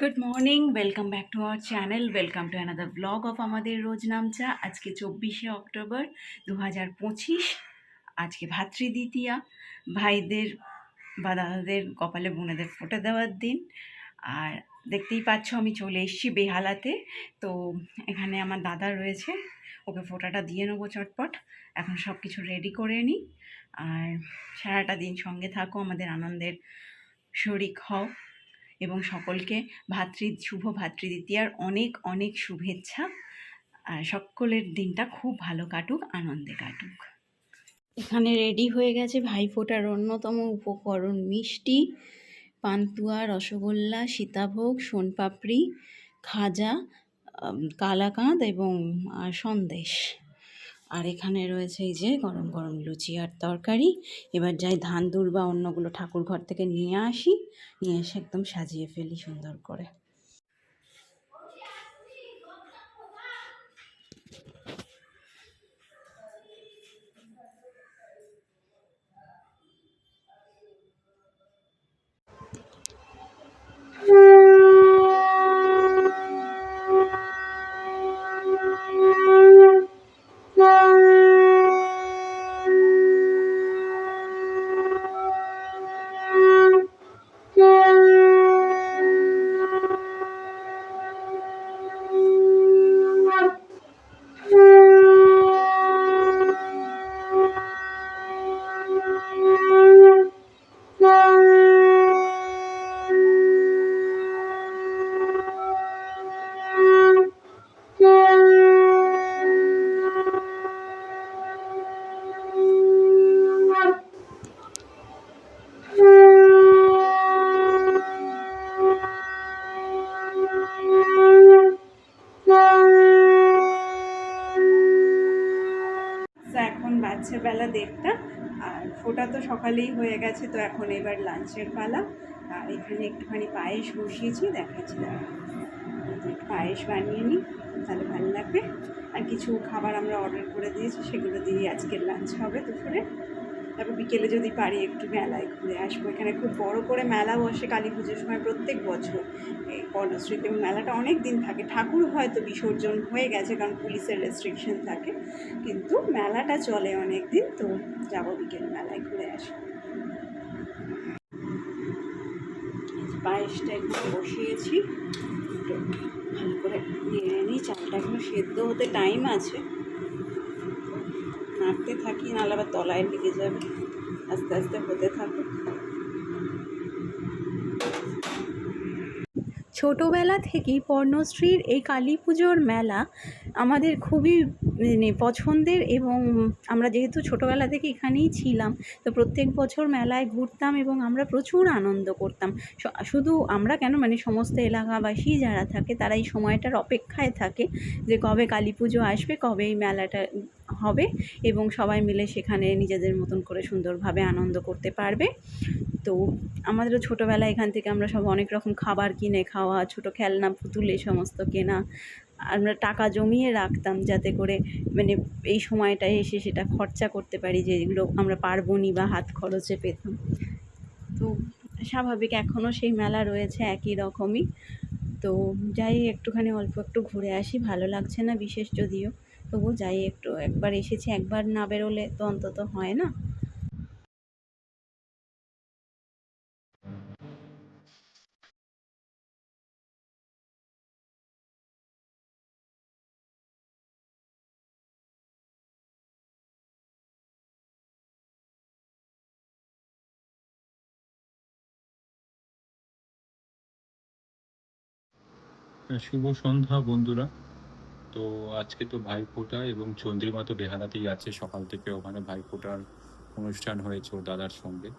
Good morning welcome back to our channel welcome to another blog of আমাদের রোজ নামচা। আজকে চব্বিশে অক্টোবর দু হাজার পঁচিশ। আজকে ভাতৃদ্বিতীয়া ভাইদের বা দাদাদের কপালে বোনেদের ফোঁটা দেওয়ার দিন। আর দেখতেই পাচ্ছ আমি চলে এসেছি বেহালাতে। তো এখানে আমার দাদা রয়েছে। ওকে ফোঁটাটা দিয়ে নেব চটপট। এখন সব কিছু রেডি করে নিই আর সারাটা দিন সঙ্গে থাকো, আমাদের আনন্দের শরিক হও। এবং সকলকে ভাতৃ, শুভ ভাতৃদ্বিতীয়ার অনেক অনেক শুভেচ্ছা। আর সকলের দিনটা খুব ভালো কাটুক, আনন্দে কাটুক। এখানে রেডি হয়ে গেছে ভাইফোঁটার অন্যতম উপকরণ মিষ্টি, পান্তুয়া, রসগোল্লা, সীতাভোগ, সোনপাপড়ি, খাজা কালাকাঁদ এবং সন্দেশ। আর এখানে রয়েছে এই যে গরম গরম লুচি আর তরকারি। এবার যাই ধান দূর বা অন্যগুলো ঠাকুর ঘর থেকে নিয়ে আসি। নিয়ে এসে একদম সাজিয়ে ফেলি সুন্দর করে। ফোটা তো সকালেই হয়ে গেছে, তো এখন এবার লাঞ্চের পালা। আর এখানে একটুখানি পায়েস বসিয়েছি, দেখাচ্ছি দাঁড়া। পায়েস বানিয়ে নিই, তাহলে ভালো লাগবে। আর কিছু খাবার আমরা অর্ডার করে দিয়েছি, সেগুলো দিয়ে আজকের লাঞ্চ হবে দুপুরে। তারপর বিকেলে যদি পারি একটু মেলায় ঘুরে আসব। এখানে খুব বড় করে মেলা বসে কালী পুজোর সময় প্রত্যেক বছর। এই কর্ণশ্রীতে মেলাটা অনেক দিন থাকে। ঠাকুর হয়তো বিসর্জন হয়ে গেছে কারণ পুলিশের রেস্ট্রিকশন থাকে। কিন্তু মেলাটা চলে অনেক দিন, তো যাব বিকেল মেলায় ঘুরে আসব পায়েসটা একটু বসিয়েছি। ভালো করে নেড়ে নিই। চালটা এখনও সেদ্ধ হতে টাইম আছে। নাড়তে থাকি, নাহলে আবার তলায় লেগে যাবে। আস্তে আস্তে হতে থাকুক। ছোটোবেলা থেকেই পর্ণশ্রীর এই কালী পুজোর মেলা আমাদের খুবই পছন্দের এবং আমরা যেহেতু ছোটোবেলা থেকে এখানেই ছিলাম, তো প্রত্যেক বছর মেলায় ঘুরতাম এবং আমরা প্রচুর আনন্দ করতাম। শুধু আমরা কেন মানে সমস্ত এলাকাবাসী যারা থাকে তারা এই সময়টার অপেক্ষায় থাকে যে কবে কালী পুজো আসবে, কবে এই মেলাটা হবে এবং সবাই মিলে সেখানে নিজেদের মতন করে সুন্দরভাবে আনন্দ করতে পারবে। তো আমাদেরও ছোটোবেলায় এখান থেকে আমরা সব অনেক রকম খাবার কিনে খাওয়া, ছোটো খেলনা পুতুল এই সমস্ত কেনা আমরা টাকা জমিয়ে রাখতাম যাতে করে মানে এই সময়টায় এসে সেটা খরচা করতে পারি যেগুলো আমরা পারব নি বা হাত খরচে পেতাম। তো স্বাভাবিক এখনও সেই মেলা রয়েছে একই রকমই। তো যাই একটুখানি অল্প একটু ঘুরে আসি, ভালো লাগছে না বিশেষ যদিও। তবু যাই একটু একবার এসেছি, একবার না বেরোলে তো অন্তত হয় না। শুভ সন্ধ্যা বন্ধুরা। তো আজকে তো ভাইফোঁটা এবং চন্দ্রিমা তো বেহালাতেই আছে। সকাল থেকে ওখানে ভাইফোঁটার অনুষ্ঠান হয়েছে ওর দাদার সঙ্গে।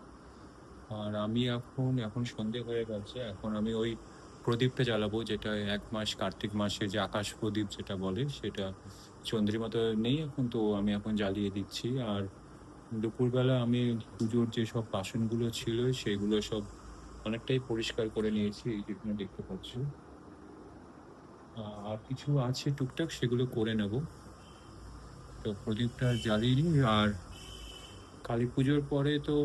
আর আমি এখন এখন সন্ধে হয়ে গেছে। এখন আমি ওই প্রদীপটা জ্বালাবো, যেটা এক মাস, কার্তিক মাসে যে আকাশ প্রদীপ যেটা বলে, সেটা চন্দ্রিমা তো নেই এখন, তো আমি এখন জ্বালিয়ে দিচ্ছি। আর দুপুরবেলা আমি পুজোর যেসব বাসনগুলো ছিল, সেগুলো সব অনেকটাই পরিষ্কার করে নিয়েছি যেখানে দেখতে পাচ্ছি। আর কিছু আছে টুকটাক, সেগুলো করে নেব। তো প্রদীপটা জ্বালিয়ে নিই, আর কালী পুজোর পরে তো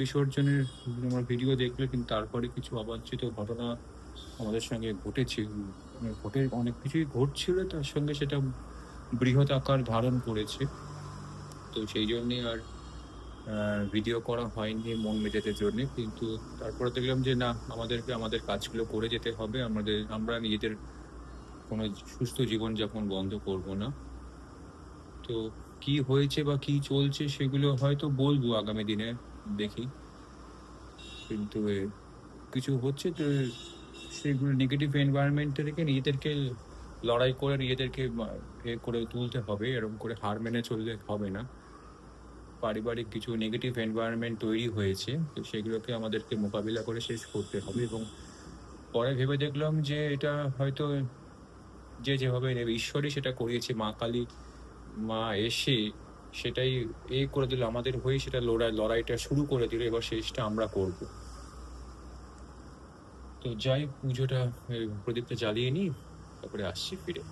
বিসর্জনের আমার ভিডিও দেখলে, কিন্তু তারপরে কিছু অবাঞ্ছিত ঘটনা আমাদের সঙ্গে ঘটেছে। মানে ঘটে অনেক কিছুই ঘটছিল, তার সঙ্গে সেটা বৃহৎ আকার ধারণ করেছে। তো সেই জন্যে আর ভিডিও করা হয়নি মন মেজাজের জন্য, কিন্তু তারপরে দেখলাম যে না, আমাদেরকে, আমাদের কাজগুলো করে যেতে হবে। আমাদের, আমরা নিজেদের কোনো সুস্থ জীবনযাপন বন্ধ করব না। তো কি হয়েছে বা কি চলছে সেগুলো হয়তো বলব আগামী দিনে, দেখি। কিন্তু কিছু হচ্ছে তো, সেগুলো নেগেটিভ এনভায়রনমেন্ট থেকে নিজেদেরকে লড়াই করে, নিজেদেরকে এ করে তুলতে হবে, এরকম করে হার মেনে চললে হবে না। পারিবারিক কিছু নেগেটিভ এনভায়রনমেন্ট তৈরি হয়েছে, তো সেগুলোকে আমাদেরকে মোকাবিলা করে শেষ করতে হবে এবং পরে ভেবে দেখলাম যে এটা হয়তো যে যেভাবে নেবে, ঈশ্বরই সেটা করিয়েছে। মা কালী, মা এসে সেটাই এ করে দিল, আমাদের হয়ে সেটা লড়াই, লড়াইটা শুরু করে দিল, এবার শেষটা আমরা করব। তো যাই পুজোটা প্রদীপটা জ্বালিয়ে নিই, তারপরে আসছি ফিরে।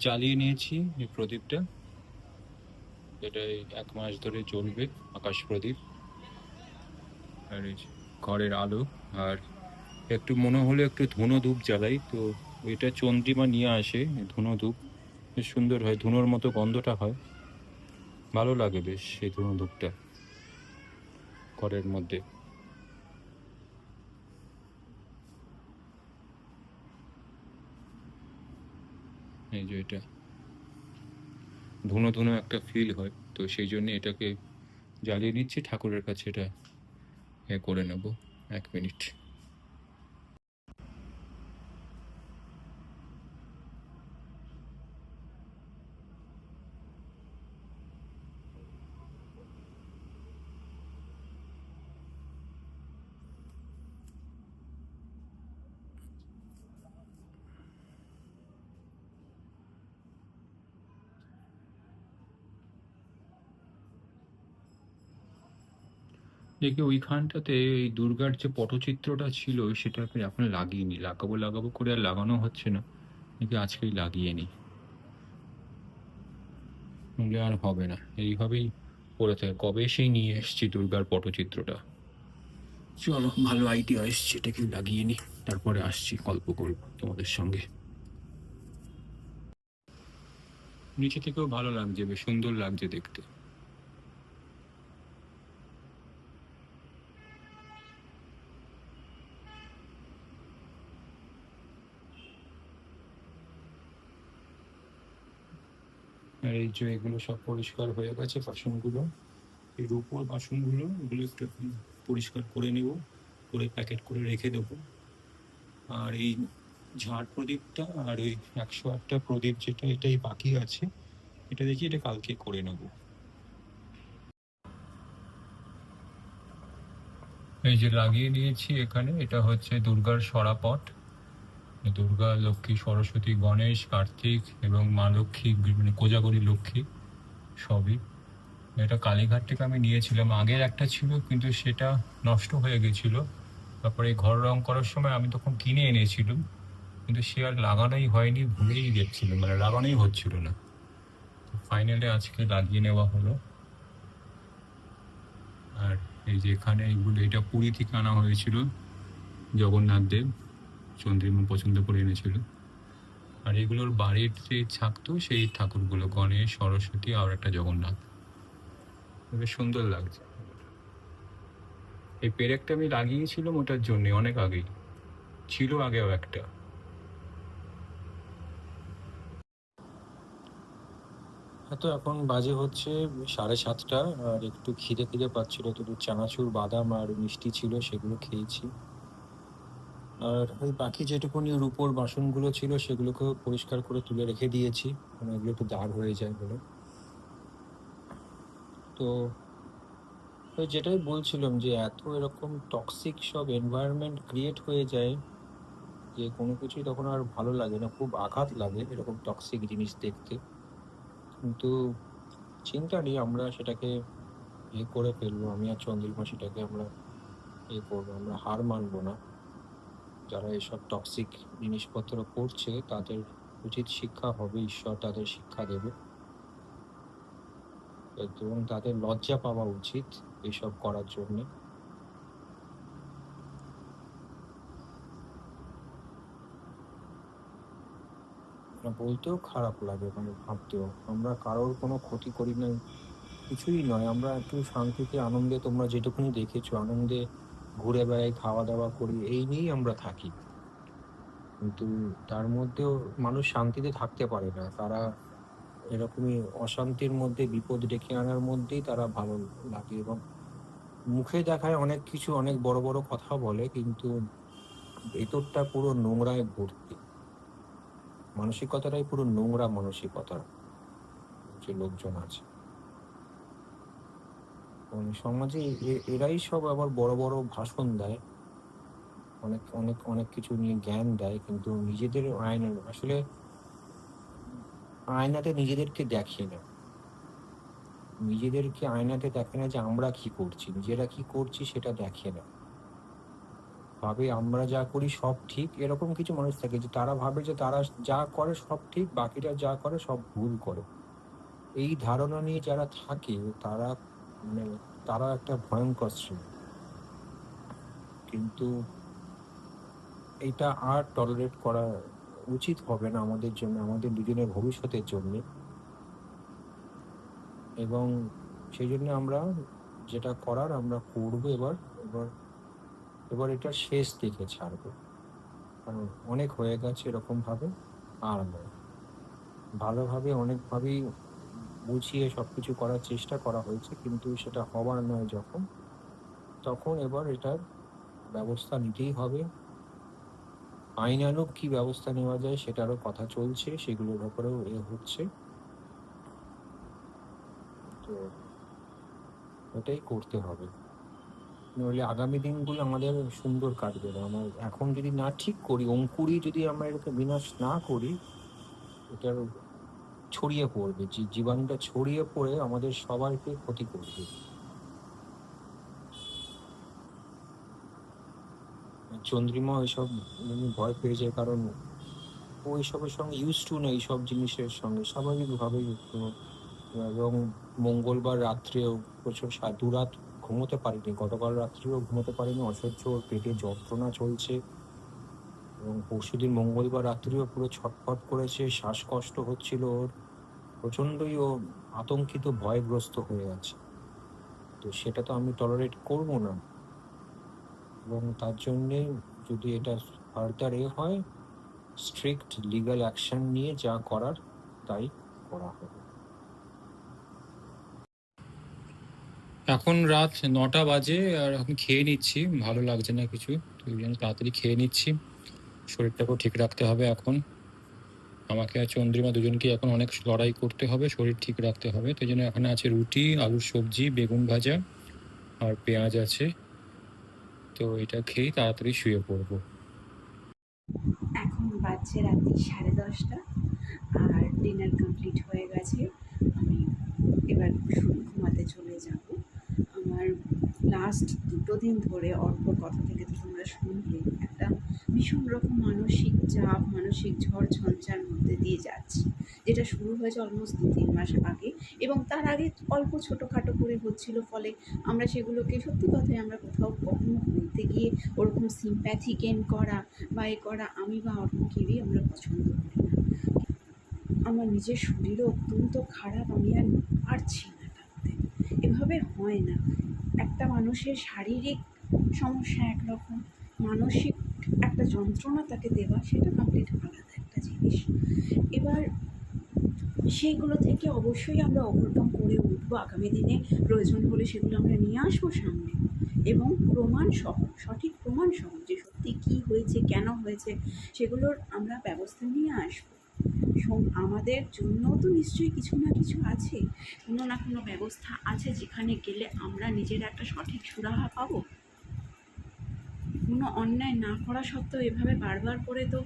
জ্বালিয়ে নিয়েছি প্রদীপটা। এটা এক মাস ধরে চলবে, আকাশ প্রদীপ। আর ঘরের আলো, আর একটু মনে হলো একটু ধুনো ধূপ জ্বালাই, তো এটা চন্দ্রিমা নিয়ে আসে ধুনো ধূপ বেশ সুন্দর হয়, ধুনোর মতো গন্ধটা হয়। ভালো লাগে বেশ সেই ধুনো ধূপটা ঘরের মধ্যে। এই যে এটা। ধুনো ধুনো একটা ফিল হয়, তো সেই জন্য এটাকে জ্বালিয়ে নিচ্ছি, ঠাকুরের কাছে এটা করে নেব, এক মিনিট। দেখি ওইখানটাতে এই দুর্গার যে পটচিত্রটা ছিল সেটাকে এখন লাগিয়ে লাগাবো লাগাবো করে আর লাগানো হচ্ছে না। দেখি আজকেই লাগিয়ে নিই? আর হবে না। এইভাবেই পড়ে থাকে। কবে সেই নিয়ে এসেছি দুর্গার পটচিত্রটা? চলো ভালো আইডিয়া এসছে এটাকে লাগিয়ে নিই তারপরে আসছি গল্প করব তোমাদের সঙ্গে। নিচে থেকেও ভালো লাগছে বেশ সুন্দর লাগছে দেখতে। আর এই যে এগুলো সব পরিষ্কার হয়ে গেছে, বাসনগুলো, এই রূপোর বাসনগুলো, এগুলো একটু পরিষ্কার করে নেব, করে প্যাকেট করে রেখে দেবো। আর এই ঝাড় প্রদীপটা আর ওই একশো আটটা প্রদীপ যেটা, এটাই বাকি আছে। এটা দেখি এটা কালকে করে নেব। এই যে লাগিয়ে নিয়েছি এখানে, এটা হচ্ছে দুর্গার সরাপট। দুর্গা, লক্ষ্মী, সরস্বতী, গণেশ, কার্তিক এবং মা লক্ষ্মী মানে কোজাগরী লক্ষ্মী সবই। এটা কালীঘাট থেকে আমি নিয়েছিলাম। আগের একটা ছিল, কিন্তু সেটা নষ্ট হয়ে গেছিল। তারপরে এই ঘর রং করার সময় আমি তখন কিনে এনেছিলাম, কিন্তু সে আর লাগানোই হয়নি, ভুলেই গেছিল মানে লাগানোই হচ্ছিল না। ফাইনালি আজকে লাগিয়ে নেওয়া হলো। আর এই যে এখানে এইগুলো, এটা পুরী থেকে আনা হয়েছিল জগন্নাথ দেব। চন্দ্রিমা পছন্দ করে এনেছিল। আর এগুলোর বাড়ির যে থাকতো সেই ঠাকুরগুলো গণেশ সরস্বতী আর একটা জগন্নাথ। বেশ সুন্দর লাগছে। এই পেরেকটা আমি লাগিয়েছিলাম ওটার জন্য অনেক আগেই। ছিল আগেও একটা। হ্যাঁ, তো এখন বাজে হচ্ছে সাড়ে সাতটা আর একটু খিদে খিদে পাচ্ছিল তো চানাচুর বাদাম আর মিষ্টি ছিল সেগুলো খেয়েছি। আর ওই বাকি যেটুকুনি রূপোর বাসনগুলো ছিল, সেগুলোকেও পরিষ্কার করে তুলে রেখে দিয়েছি। মানে এগুলো একটু দাগ হয়ে যায় বলে। তো ওই যেটাই বলছিলাম যে এত এরকম টক্সিক সব এনভায়রনমেন্ট ক্রিয়েট হয়ে যায় যে কোনো কিছুই তখন আর ভালো লাগে না, খুব আঘাত লাগে এরকম টক্সিক জিনিস দেখতে। কিন্তু চিন্তা নেই, আমরা সেটাকে ইয়ে করে ফেলব, আমি আর চন্দ্রিমা সেটাকে আমরা ইয়ে করব, আমরা হার মানবো না। যারা এসব টক্সিক জিনিসপত্র করছে, তাদের উচিত শিক্ষা হবে, ঈশ্বর তাদের শিক্ষা দেবে। এবং তাদের লজ্জা পাওয়া উচিত এসব করার জন্যে। বলতেও খারাপ লাগে মানে ভাবতেও। আমরা কারোর কোনো ক্ষতি করি না কিছুই নয়। আমরা একটু শান্তিতে, আনন্দে, তোমরা যেটুকুনি দেখেছ, আনন্দে ঘুরে বেড়াই খাওয়া দাওয়া করি, এই নিয়েই আমরা থাকি। কিন্তু তার মধ্যেও মানুষ শান্তিতে থাকতে পারে না। তারা এরকমই অশান্তির মধ্যে, বিপদ ডেকে আনার মধ্যেই তারা ভালো লাগে এবং মুখে দেখায় অনেক কিছু, অনেক বড় বড় কথা বলে, কিন্তু ভেতরটা পুরো নোংরায় ভর্তি। মানসিকতাটাই পুরো নোংরা মানসিকতা যে লোকজন আছে। এবং সমাজে এরাই সব আবার বড় বড় ভাষণ দেয়। অনেক অনেক অনেক কিছু নিয়ে জ্ঞান দেয়, কিন্তু নিজেদের আয়না আসলে আয়নাতে নিজেদেরকে দেখে না। নিজেদেরকে আয়নাতে দেখে না যে আমরা কি করছি, নিজেরা কি করছি সেটা দেখে না। ভাবে আমরা যা করি সব ঠিক, এরকম কিছু মানুষ থাকে যে তারা ভাবে যে তারা যা করে সব ঠিক, বাকিরা যা করে সব ভুল করে। এই ধারণা নিয়ে যারা থাকে, তারা মানে তারা একটা ভয়ঙ্কর ছিল। কিন্তু এটা আর টলারেট করা উচিত হবে না আমাদের জন্য, আমাদের দুজনের ভবিষ্যতের জন্য। এবং সেই জন্য আমরা যেটা করার আমরা করব এবার এবার এবার এটা শেষ দিকে ছাড়বো। কারণ অনেক হয়ে গেছে এরকমভাবে, আর নয়। ভালোভাবে, অনেকভাবেই বুঝিয়ে সব কিছু করার চেষ্টা করা হয়েছে, কিন্তু সেটা হবার নয় যখন। তখন এবার এটার ব্যবস্থা নিতেই হবে। আইনানুগ কি ব্যবস্থা নেওয়া যায় সেটারও কথা চলছে, সেগুলোর ব্যাপারেও এ হচ্ছে। তো ওটাই করতে হবে। নইলে আগামী দিনগুলো আমাদের সুন্দর কাটবে না। আমার এখন যদি না ঠিক করি, অঙ্কুরই যদি আমরা এটাকে বিনাশ না করি, এটার ছড়িয়ে পড়বে, যে জীবাণুটা ছড়িয়ে পড়ে আমাদের সবাইকে ক্ষতি করবে। চন্দ্রিমা ওইসব উনি ভয় পেয়ে যায়, কারণ ও এইসবের সঙ্গে ইউজ টু না, এইসব জিনিসের সঙ্গে। স্বাভাবিকভাবেই এবং মঙ্গলবার রাত্রেও প্রচুর দুরাত ঘুমোতে পারিনি, গতকাল রাত্রেও ঘুমোতে পারিনি, অসহ্য ওর পেটে যন্ত্রণা চলছে। এবং পরশুদিন মঙ্গলবার রাত্রেও পুরো ছটফট করেছে, শ্বাসকষ্ট হচ্ছিল ওর। প্রচণ্ডই ও আতঙ্কিত, ভয়গ্রস্ত হয়ে আছে। তো সেটা তো আমি টলারেট করব না। এবং তার জন্যে যদি এটা ফার্দার এ হয় স্ট্রিক্ট লিগ্যাল অ্যাকশন নিয়ে যা করার, তাই করা হবে। এখন রাত নটা বাজে আর এখন খেয়ে নিচ্ছি। ভালো লাগছে না কিছু। তো তাড়াতাড়ি খেয়ে নিচ্ছি। শরীরটাকেও ঠিক রাখতে হবে এখন। আমাকে আর চন্দ্রিমা দুজনকে এখন অনেক লড়াই করতে হবে, শরীর ঠিক রাখতে হবে। তো এই জন্য এখানে আছে রুটি, আলুর সবজি, বেগুন ভাজা আর পেঁয়াজ আছে। তো এটা খেয়েই তাড়াতাড়ি শুয়ে পড়ব। এখন বাজছে রাত্রি সাড়ে দশটা আর ডিনার কমপ্লিট হয়ে গেছে। আমি এবার ঘুমাতে চলে যাব। আমার লাস্ট দুটো দিন ধরে অর্পর কথা থেকে তো তোমরা শুনলে, একটা ভীষণ রকম মানসিক চাপ, মানসিক ঝড় ঝঞ্ঝার মধ্যে দিয়ে যাচ্ছি। যেটা শুরু হয়েছে অলমোস্ট দু তিন মাস আগে এবং তার আগে অল্প ছোটোখাটো করে হচ্ছিল, ফলে আমরা সেগুলোকে সত্যি কথাই আমরা কোথাও কখনো বলতে গিয়ে ওরকম সিম্প্যাথি গেন করা বা এ করা আমি বা অন্য কেউই আমরা পছন্দ করি না। আমার নিজের শরীরও অত্যন্ত খারাপ, আমি আর পারছি না। এভাবে হয় না। একটা মানুষের শারীরিক সমস্যা একরকম, মানসিক একটা যন্ত্রণা তাকে দেওয়া, সেটা কমপ্লিট আলাদা একটা জিনিস। এবার সেইগুলো থেকে অবশ্যই আমরা ওভারকাম করে উঠবো আগামী দিনে। প্রয়োজন হলে সেগুলো আমরা নিয়ে আসব সামনে। এবং প্রমাণ সহ, সঠিক প্রমাণ সহ যে সত্যি কী হয়েছে, কেন হয়েছে, সেগুলোর আমরা ব্যবস্থা নিয়ে আসব। আমাদের জন্য তো নিশ্চয়ই কিছু না কিছু আছে। কোনো না কোনো ব্যবস্থা আছে যেখানে গেলে আমরা নিজেরা একটা সঠিক সুরাহা পাবো। কোনো অন্যায় না করা সত্ত্বেও এভাবে বারবার করে তো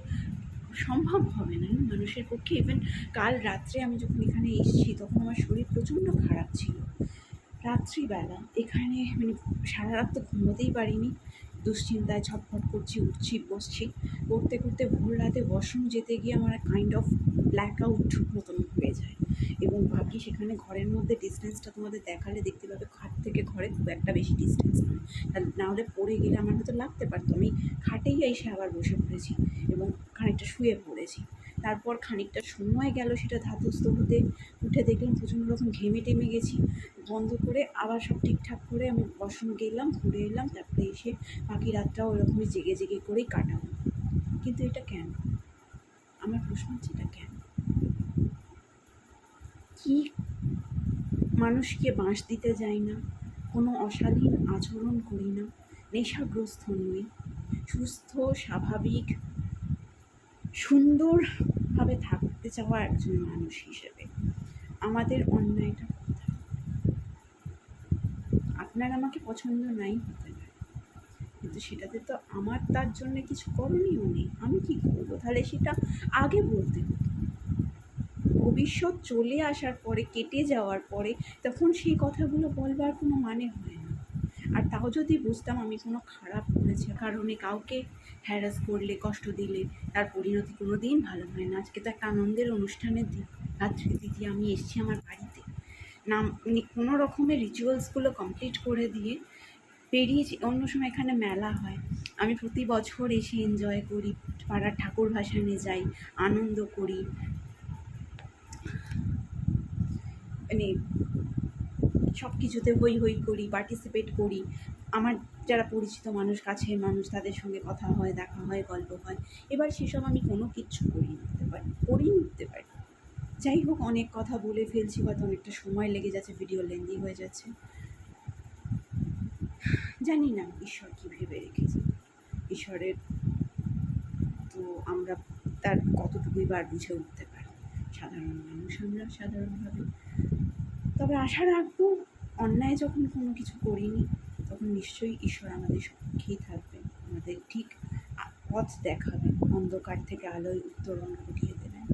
সম্ভব হবে না মানুষের পক্ষে ইভেন কাল রাত্রে আমি যখন এখানে এসেছি তখন আমার শরীর প্রচণ্ড খারাপ ছিল। রাত্রিবেলা এখানে মানে সারা রাত তো ঘুমোতেই পারিনি। দুশ্চিন্তায় ছটফট করছি উঠছি বসছি। করতে করতে ভোর রাতে ওয়াশরুম যেতে গিয়ে আমার কাইন্ড অফ ব্ল্যাক আউট মতন হয়ে যায়। এবং বাকি সেখানে ঘরের মধ্যে ডিস্টেন্সটা তোমাদের দেখালে দেখতে পাবে খাট থেকে ঘরে খুব একটা বেশি ডিস্টেন্স নয়। না হলে পড়ে গেলে আমার হয়তো লাগতে পারতো। আমি খাটেই এসে আবার বসে পড়েছি এবং খানিকটা শুয়ে পড়েছি। তারপর খানিকটা সময় গেল সেটা ধাতস্থ হতে। উঠে দেখলাম প্রচণ্ড রকম ঘেমে টেমে গেছি। বন্ধ করে আবার সব ঠিকঠাক করে আমি বসন গেলাম ঘুরে এলাম, তারপরে এসে বাকি রাতটাও ওরকমই জেগে জেগে করেই কাটাবো কিন্তু এটা কেন? আমার প্রশ্ন হচ্ছে এটা কেন? কি মানুষকে বাঁশ দিতে যাই না? কোনো অশালীন আচরণ করি না? নেশাগ্রস্ত নই। সুস্থ, স্বাভাবিক সুন্দরভাবে থাকতে চাওয়া একজন মানুষ হিসেবে। আমাদের অন্যায়টা কোথায় আপনার আমাকে পছন্দ নাই হতে পারে। কিন্তু সেটাতে তো আমার তার জন্য কিছু করণীয় নেই। আমি কি করব? তাহলে সেটা আগে বলতে হতো ভবিষ্যৎ চলে আসার পরে, কেটে যাওয়ার পরে তখন সেই কথাগুলো বলবার কোনো মানে হয় না। আর তাও যদি বুঝতাম আমি কোনো খারাপ করেছি, কারণে কাউকে হ্যারাস করলে, কষ্ট দিলে তার পরিণতি কোনো দিন ভালো হয় না। আজকে তো একটা আনন্দের অনুষ্ঠানের দিন। রাত্রি দিদি, আমি এসেছি আমার বাড়িতে। নাম মানে কোনো রকমের রিচুয়ালসগুলো কমপ্লিট করে দিয়ে পেরিয়েছি অন্য সময় এখানে মেলা হয়। আমি প্রতি বছর এসে এনজয় করি, পাড়ার ঠাকুর ভাসানে যাই, আনন্দ করি। মানে সব কিছুতে হই হই করি পার্টিসিপেট করি। আমার যারা পরিচিত মানুষ, কাছের মানুষ, তাদের সঙ্গে কথা হয়, দেখা হয়, গল্প হয়। এবার সেসব আমি কোনো কিচ্ছু করি নিতে পারি করেই নিতে পারি। যাই হোক, অনেক কথা বলে ফেলছি, হয়তো অনেকটা সময় লেগে যাচ্ছে ভিডিও লেন্দি হয়ে যাচ্ছে। জানি না ঈশ্বর কী ভেবে রেখেছে। ঈশ্বরের তো আমরা তার কতটুকুই বার বুঝে উঠতে পারি। সাধারণ মানুষ আমরা সাধারণভাবে। তবে আশা রাখব, অন্যায় যখন কোনো কিছু করিনি তখন নিশ্চয়ই ঈশ্বর আমাদের পক্ষেই থাকবেন, আমাদের ঠিক পথ দেখাবেন, অন্ধকার থেকে আলোয় উত্তরণ ঘটিয়ে দেবেন।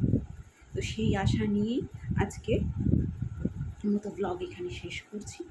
তো সেই আশা নিয়েই আজকে মতো ব্লগ এখানে শেষ করছি।